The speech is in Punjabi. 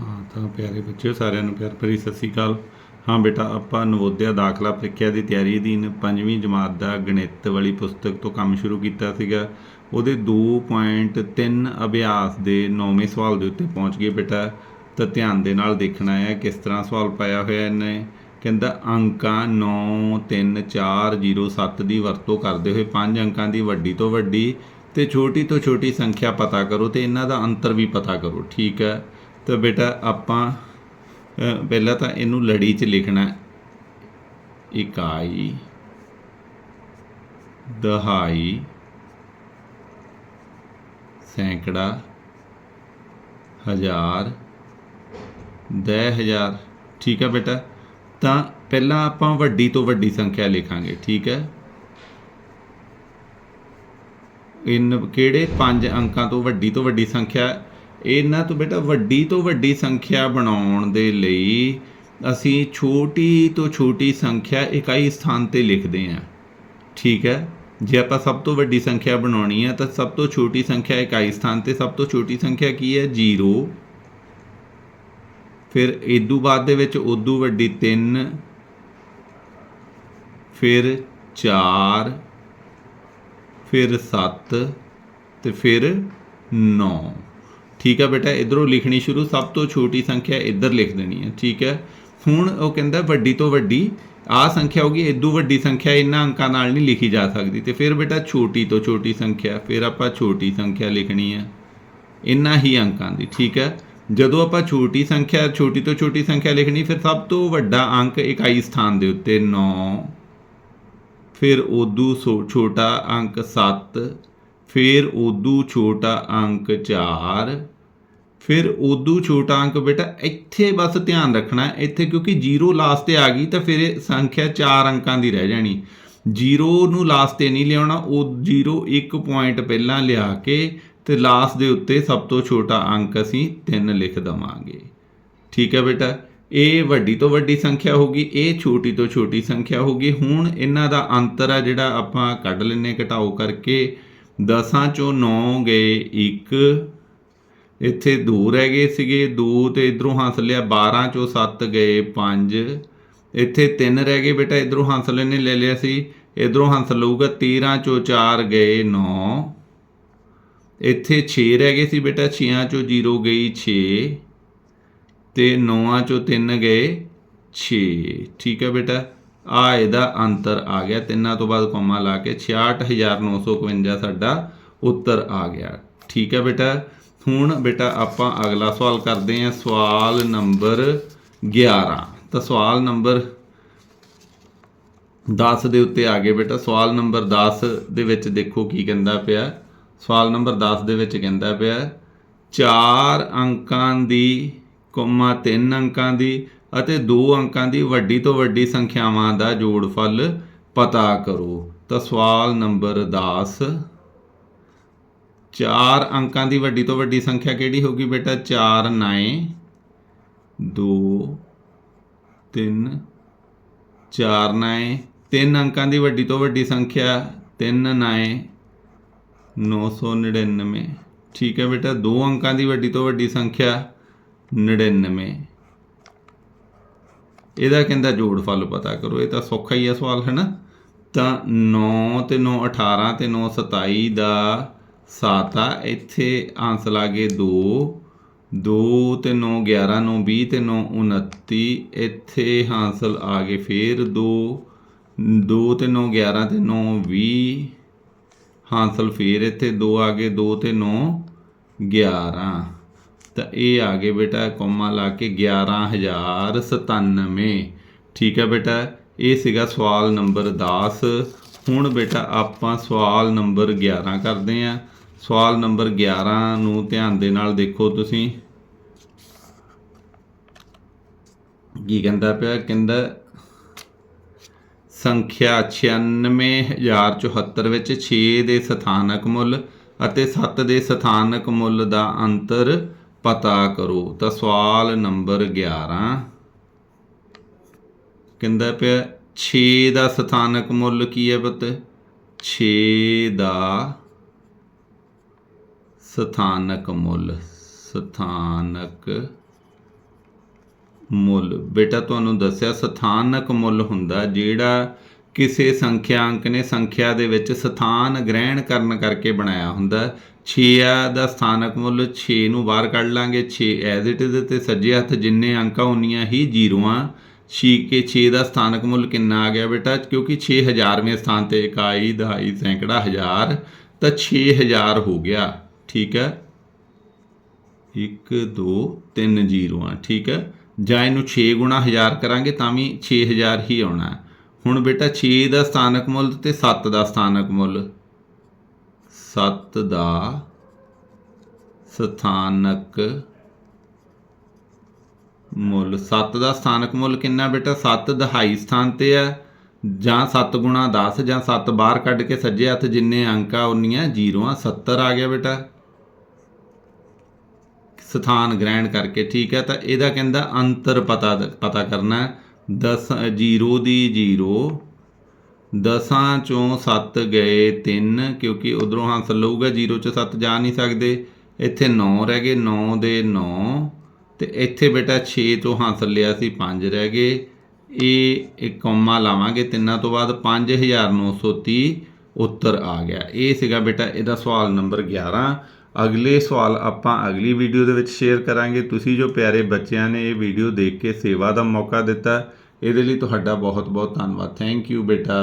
ਹਾਂ, ਤਾਂ ਪਿਆਰੇ ਬੱਚਿਓ, ਸਾਰਿਆਂ ਨੂੰ ਪਿਆਰ ਭਰੀ ਸਤਿ ਸ੍ਰੀ ਅਕਾਲ। ਹਾਂ ਬੇਟਾ, ਆਪਾਂ ਨਵੋਦਿਆ ਦਾਖਲਾ ਪ੍ਰੀਖਿਆ ਦੀ ਤਿਆਰੀ ਅਧੀਨ ਪੰਜਵੀਂ ਜਮਾਤ ਦਾ ਗਣਿਤ ਵਾਲੀ ਪੁਸਤਕ ਤੋਂ ਕੰਮ ਸ਼ੁਰੂ ਕੀਤਾ ਸੀਗਾ। ਉਹਦੇ 2.3 ਅਭਿਆਸ ਦੇ 9ਵੇਂ ਸਵਾਲ ਦੇ ਉੱਤੇ ਪਹੁੰਚ ਗਏ ਬੇਟਾ। ਤਾਂ ਧਿਆਨ ਦੇ ਨਾਲ ਦੇਖਣਾ ਹੈ ਕਿਸ ਤਰ੍ਹਾਂ ਸਵਾਲ ਪਾਇਆ ਹੋਇਆ ਇਹਨੇ। ਕਹਿੰਦਾ, ਅੰਕਾਂ 9 3 4 0 7 ਦੀ ਵਰਤੋਂ ਕਰਦੇ ਹੋਏ ਪੰਜ ਅੰਕਾਂ ਦੀ ਵੱਡੀ ਤੋਂ ਵੱਡੀ ਤੇ ਛੋਟੀ ਤੋਂ ਛੋਟੀ ਸੰਖਿਆ ਪਤਾ ਕਰੋ ਤੇ ਇਹਨਾਂ ਦਾ ਅੰਤਰ ਵੀ ਪਤਾ ਕਰੋ। ਠੀਕ ਹੈ। ਤਾਂ ਬੇਟਾ ਆਪਾਂ ਪਹਿਲਾਂ ਤਾਂ ਇਹਨੂੰ ਲੜੀ 'ਚ ਲਿਖਣਾ ਇਕਾਈ, ਦਹਾਈ, ਸੈਂਕੜਾ, ਹਜ਼ਾਰ, ਦਹ ਹਜ਼ਾਰ, ਠੀਕ ਹੈ ਬੇਟਾ? ਤਾਂ ਪਹਿਲਾਂ ਆਪਾਂ ਵੱਡੀ ਤੋਂ ਵੱਡੀ ਸੰਖਿਆ ਲਿਖਾਂਗੇ, ਠੀਕ ਹੈ? ਇਨ, ਕਿਹੜੇ? ਪੰਜ ਅੰਕਾਂ ਤੋਂ ਵੱਡੀ ਤੋਂ ਵੱਡੀ ਸੰਖਿਆ ਇਹਨਾਂ ਤੋਂ ਬੇਟਾ ਵੱਡੀ ਤੋਂ ਵੱਡੀ ਸੰਖਿਆ ਬਣਾਉਣ ਦੇ ਲਈ ਅਸੀਂ ਛੋਟੀ ਤੋਂ ਛੋਟੀ ਸੰਖਿਆ ਇਕਾਈ ਸਥਾਨ ਤੇ ਲਿਖਦੇ ਹਾਂ। ਠੀਕ ਹੈ? ਜੇ ਆਪਾਂ ਸਭ ਤੋਂ ਵੱਡੀ ਸੰਖਿਆ ਬਣਾਉਣੀ ਹੈ ਤਾਂ ਸਭ ਤੋਂ ਛੋਟੀ ਸੰਖਿਆ ਇਕਾਈ ਸਥਾਨ ਤੇ ਸਭ ਤੋਂ ਛੋਟੀ ਸੰਖਿਆ ਕੀ ਹੈ? 0 ਫਿਰ ਇਦੋਂ ਬਾਅਦ ਦੇ ਵਿੱਚ ਉਦੋਂ ਵੱਡੀ 3 ਫਿਰ 4 ਫਿਰ 7 ਤੇ ਫਿਰ 9 ਠੀਕ ਹੈ ਬੇਟਾ, ਇਧਰੋਂ ਲਿਖਣੀ ਸ਼ੁਰੂ, ਸਭ ਤੋਂ ਛੋਟੀ ਸੰਖਿਆ ਇੱਧਰ ਲਿਖ ਦੇਣੀ ਹੈ, ਠੀਕ ਹੈ। ਹੁਣ ਉਹ ਕਹਿੰਦਾ ਵੱਡੀ ਤੋਂ ਵੱਡੀ ਆ ਸੰਖਿਆ ਹੋਗੀ ਇਦੋਂ ਵੱਡੀ ਸੰਖਿਆ ਇਹਨਾਂ ਅੰਕਾਂ ਨਾਲ ਨਹੀਂ ਲਿਖੀ ਜਾ ਸਕਦੀ। ਤੇ ਫਿਰ ਬੇਟਾ ਛੋਟੀ ਤੋਂ ਛੋਟੀ ਸੰਖਿਆ, ਫਿਰ ਆਪਾਂ ਛੋਟੀ ਸੰਖਿਆ ਲਿਖਣੀ ਹੈ ਇੰਨਾ ਹੀ ਅੰਕਾਂ ਦੀ, ਠੀਕ ਹੈ। ਜਦੋਂ ਆਪਾਂ ਛੋਟੀ ਸੰਖਿਆ, ਛੋਟੀ ਤੋਂ ਛੋਟੀ ਸੰਖਿਆ ਲਿਖਣੀ, ਫਿਰ ਸਭ ਤੋਂ ਵੱਡਾ ਅੰਕ ਇਕਾਈ ਸਥਾਨ ਦੇ ਉੱਤੇ 9 ਫਿਰ ਉਦੋਂ ਸੋ- ਛੋਟਾ ਅੰਕ 7 ਫਿਰ ਉਦੋਂ ਛੋਟਾ ਅੰਕ 4 ਫਿਰ ਉਦੋਂ ਛੋਟਾ ਅੰਕ ਬੇਟਾ, ਇੱਥੇ ਬਸ ਧਿਆਨ ਰੱਖਣਾ, ਇੱਥੇ ਕਿਉਂਕਿ 0 ਲਾਸਟ ਤੇ ਆ ਗਈ ਤਾਂ ਫਿਰ ਇਹ ਸੰਖਿਆ 4 ਅੰਕਾਂ ਦੀ ਰਹਿ ਜਾਣੀ। 0 ਨੂੰ ਲਾਸਟ ਤੇ ਨਹੀਂ ਲਿਆਉਣਾ, ਉਹ 0 ਇੱਕ ਪੁਆਇੰਟ ਪਹਿਲਾਂ ਲਿਆ ਕੇ ਤੇ ਲਾਸਟ ਦੇ ਉੱਤੇ ਸਭ ਤੋਂ ਛੋਟਾ ਅੰਕ ਅਸੀਂ 3 ਲਿਖ ਦਵਾਂਗੇ। ਠੀਕ ਹੈ ਬੇਟਾ? ਇਹ ਵੱਡੀ ਤੋਂ ਵੱਡੀ ਸੰਖਿਆ ਹੋਗੀ ਇਹ ਛੋਟੀ ਤੋਂ ਛੋਟੀ ਸੰਖਿਆ ਹੋਗੀ ਹੁਣ ਇਹਨਾਂ ਦਾ ਅੰਤਰ ਆ ਜਿਹੜਾ ਆਪਾਂ ਕੱਢ ਲੈਨੇ ਘਟਾਓ ਕਰਕੇ 10 ਚੋਂ 9 ਗਏ 1 ਇੱਥੇ 2 ਰਹਿ ਗਏ ਸੀਗੇ 2 ਤੇ ਇਧਰੋਂ ਹੰਸ ਲਿਆ 12 ਚੋਂ 7 ਗਏ 5 ਇੱਥੇ 3 ਰਹਿ ਗਏ ਬੇਟਾ, ਇਧਰੋਂ ਹੰਸ ਲੈਨੇ ਲੈ ਲਿਆ ਸੀ। ਇਧਰੋਂ ਹੰਸ ਲਊਗਾ 13 ਚੋਂ 4 ਗਏ 9 ਇੱਥੇ 6 ਰਹਿ ਗਏ ਸੀ ਬੇਟਾ 6 ਚੋਂ 0 ਗਈ 6 ਤੇ 9 ਚੋਂ 3 ਗਏ 6 ਠੀਕ ਹੈ ਬੇਟਾ, ਆ ਇਹਦਾ ਅੰਤਰ ਆ ਗਿਆ। ਤਿੰਨਾਂ ਤੋਂ ਬਾਅਦ ਕੋਮਾ ਲਾ ਕੇ 66951 ਸਾਡਾ ਉੱਤਰ ਆ ਗਿਆ। ਠੀਕ ਹੈ ਬੇਟਾ ਹੁਣ ਬੇਟਾ ਆਪਾਂ ਅਗਲਾ ਸਵਾਲ ਕਰਦੇ ਹਾਂ, ਸਵਾਲ ਨੰਬਰ 11 ਤਾਂ ਸਵਾਲ ਨੰਬਰ 10 ਦੇ ਉੱਤੇ ਆ ਗਏ ਬੇਟਾ। ਸਵਾਲ ਨੰਬਰ 10 ਦੇ ਵਿੱਚ ਦੇਖੋ ਕੀ ਕਹਿੰਦਾ ਪਿਆ। ਸਵਾਲ ਨੰਬਰ 10 ਦੇ ਵਿੱਚ ਕਹਿੰਦਾ ਪਿਆ, ਚਾਰ ਅੰਕਾਂ ਦੀ ਕੋਮਾ ਤਿੰਨ ਅੰਕਾਂ ਦੀ ਅਤੇ ਦੋ ਅੰਕਾਂ ਦੀ ਵੱਡੀ ਤੋਂ ਵੱਡੀ ਸੰਖਿਆਵਾਂ ਦਾ ਜੋੜਫਲ ਪਤਾ ਕਰੋ। ਤਾਂ ਸਵਾਲ ਨੰਬਰ 10 ਚਾਰ ਅੰਕਾਂ ਦੀ ਵੱਡੀ ਤੋਂ ਵੱਡੀ ਸੰਖਿਆ ਕਿਹੜੀ ਹੋਗੀ ਬੇਟਾ? 4 9 2 3 4 9 3 ਅੰਕਾਂ ਦੀ ਵੱਡੀ ਤੋਂ ਵੱਡੀ ਸੰਖਿਆ 3 9 999 ਠੀਕ ਹੈ ਬੇਟਾ, ਦੋ ਅੰਕਾਂ ਦੀ ਵੱਡੀ ਤੋਂ ਵੱਡੀ ਸੰਖਿਆ 99 ਇਹਦਾ ਕਹਿੰਦਾ ਜੋੜਫਲ ਪਤਾ ਕਰੋ, ਇਹ ਤਾਂ ਸੌਖਾ ਹੀ ਆ ਸਵਾਲ ਹੈ ਨਾ ਤਾਂ 9 ਤੇ 9 18 ਤੇ 9 27 ਦਾ 7 ਆ, ਇੱਥੇ ਆਂਸਰ ਆ ਗਏ 2 2 ਤੇ 9 11 9 20 ਤੇ 9 29 ਇੱਥੇ ਹਾਸਲ ਆ ਗਏ ਫੇਰ 2 2 ਤੇ 9 11 ਤੇ 9 20 ਹਾਸਲ ਫੇਰ ਇੱਥੇ 2 ਆ ਗਏ 2 ਤੇ 9 11 ਤਾਂ ਇਹ ਆ ਗਏ ਬੇਟਾ ਕੋਮਾ ਲਾ ਕੇ 11097 ਠੀਕ ਹੈ ਬੇਟਾ, ਇਹ ਸੀਗਾ ਸਵਾਲ ਨੰਬਰ 10 ਹੁਣ ਬੇਟਾ ਆਪਾਂ ਸਵਾਲ ਨੰਬਰ 11 ਕਰਦੇ ਆਂ ਸਵਾਲ ਨੰਬਰ 11 ਨੂੰ ਧਿਆਨ ਦੇ ਨਾਲ ਦੇਖੋ ਤੁਸੀਂ। ਕੀ ਕਹਿੰਦਾ ਪਿਆ? ਕਹਿੰਦਾ, ਸੰਖਿਆ 96074 ਵਿੱਚ 6 ਦੇ ਸਥਾਨਕ ਮੁੱਲ ਅਤੇ 7 ਦੇ ਸਥਾਨਕ ਮੁੱਲ ਦਾ ਅੰਤਰ ਪਤਾ ਕਰੋ। ਤਾਂ ਸਵਾਲ ਨੰਬਰ 11 ਕਹਿੰਦਾ ਪਿਆ 6 ਦਾ ਸਥਾਨਕ ਮੁੱਲ ਕੀ ਹੈ ਪੁੱਤ? 6 ਦਾ ਸਥਾਨਕ ਮੁੱਲ ਸਥਾਨਕ ਮੁੱਲ। ਬੇਟਾ, ਤੁਹਾਨੂੰ ਦੱਸਿਆ ਸਥਾਨਕ ਮੁੱਲ ਹੁੰਦਾ ਜਿਹੜਾ ਕਿਸੇ ਸੰਖਿਆ ਅੰਕ ਨੇ ਸੰਖਿਆ ਦੇ ਵਿੱਚ ਸਥਾਨ ਗ੍ਰਹਿਣ ਕਰਨ ਕਰਕੇ ਬਣਾਇਆ ਹੁੰਦਾ। 6 ਦਾ ਸਥਾਨਕ ਮੁੱਲ 6 ਨੂੰ ਬਾਹਰ ਕੱਢ ਲਾਂਗੇ। 6 ਐਜ਼ ਇਟ ਇਜ਼ ਤੇ ਸੱਜੇ ਹੱਥ ਜਿੰਨੇ ਅੰਕ ਆ ਉਨੀਆਂ ਹੀ ਜ਼ੀਰੋਆਂ। 6 ਕੇ 6 ਦਾ ਸਥਾਨਕ ਮੁੱਲ ਕਿੰਨਾ ਆ ਗਿਆ ਬੇਟਾ? ਕਿਉਂਕਿ 6000ਵੇਂ ਸਥਾਨ ਤੇ ਇਕਾਈ ਦਹਾਈ, ਸੈਂਕੜਾ ਹਜ਼ਾਰ, ਤਾਂ 6000 ਹੋ ਗਿਆ। ਠੀਕ ਹੈ? 1 2 3 ਜ਼ੀਰੋਆਂ ਠੀਕ ਹੈ? ਜਾਂ ਇਹਨੂੰ 6 ਗੁਣਾ 1000 ਕਰਾਂਗੇ ਤਾਂ ਵੀ 6000 ਹੀ ਆਉਣਾ ਹੁਣ ਬੇਟਾ 6 ਦਾ ਸਥਾਨਕ ਮੁੱਲ ਤੇ 7 ਦਾ ਸਥਾਨਕ ਮੁੱਲ। 7 ਦਾ ਸਥਾਨਕ ਮੁੱਲ 7 ਦਾ ਸਥਾਨਕ ਮੁੱਲ ਕਿੰਨਾ ਬੇਟਾ? 7 ਦਹਾਈ ਸਥਾਨ ਤੇ ਹੈ ਜਾਂ 7 ਗੁਣਾ 10 ਜਾਂ 7 ਬਾਹਰ ਕੱਢ ਕੇ ਸੱਜੇ ਹੱਥ ਜਿੰਨੇ ਅੰਕ ਆ ਉਨੀਆਂ, ਜ਼ੀਰੋਆਂ 70 ਆ ਗਿਆ ਬੇਟਾ। ਸਥਾਨ ਗ੍ਰਹਿਣ ਕਰਕੇ, ਠੀਕ ਹੈ ਤਾਂ ਇਹਦਾ ਕਹਿੰਦਾ ਅੰਤਰ ਪਤਾ ਪਤਾ ਕਰਨਾ 10 0 ਦੀ 0 ਦਸਾਂ ਚੋਂ 7 ਗਏ 3 ਕਿਉਂਕਿ ਉਧਰੋਂ ਹਾਸਲ ਲਊਗਾ 0 'ਚ 7 ਜਾ ਨਹੀਂ ਸਕਦੇ। ਇੱਥੇ 9 ਰਹਿ ਗਏ 9 ਦੇ 9 ਤੇ ਇੱਥੇ ਬੇਟਾ 6 ਤੋਂ ਹਾਸਲ ਲਿਆ ਸੀ 5 ਰਹਿ ਗਏ। ਇਹ ਇੱਕ ਕੌਮਾ ਲਾਵਾਂਗੇ। ਤਿੰਨਾਂ ਤੋਂ ਬਾਅਦ 5930 ਉੱਤਰ ਆ ਗਿਆ। ਇਹ ਸੀਗਾ ਬੇਟਾ ਇਹਦਾ ਸਵਾਲ ਨੰਬਰ 11 ਅਗਲੇ ਸਵਾਲ ਆਪਾਂ ਅਗਲੀ ਵੀਡੀਓ ਦੇ ਵਿੱਚ ਸ਼ੇਅਰ ਕਰਾਂਗੇ। ਤੁਸੀਂ ਜੋ ਪਿਆਰੇ ਬੱਚਿਆਂ ਨੇ ਇਹ ਵੀਡੀਓ ਦੇਖ ਕੇ ਸੇਵਾ ਦਾ ਮੌਕਾ ਦਿੱਤਾ, ਇਹਦੇ ਲਈ ਤੁਹਾਡਾ ਬਹੁਤ ਬਹੁਤ ਧੰਨਵਾਦ। ਥੈਂਕ ਯੂ ਬੇਟਾ।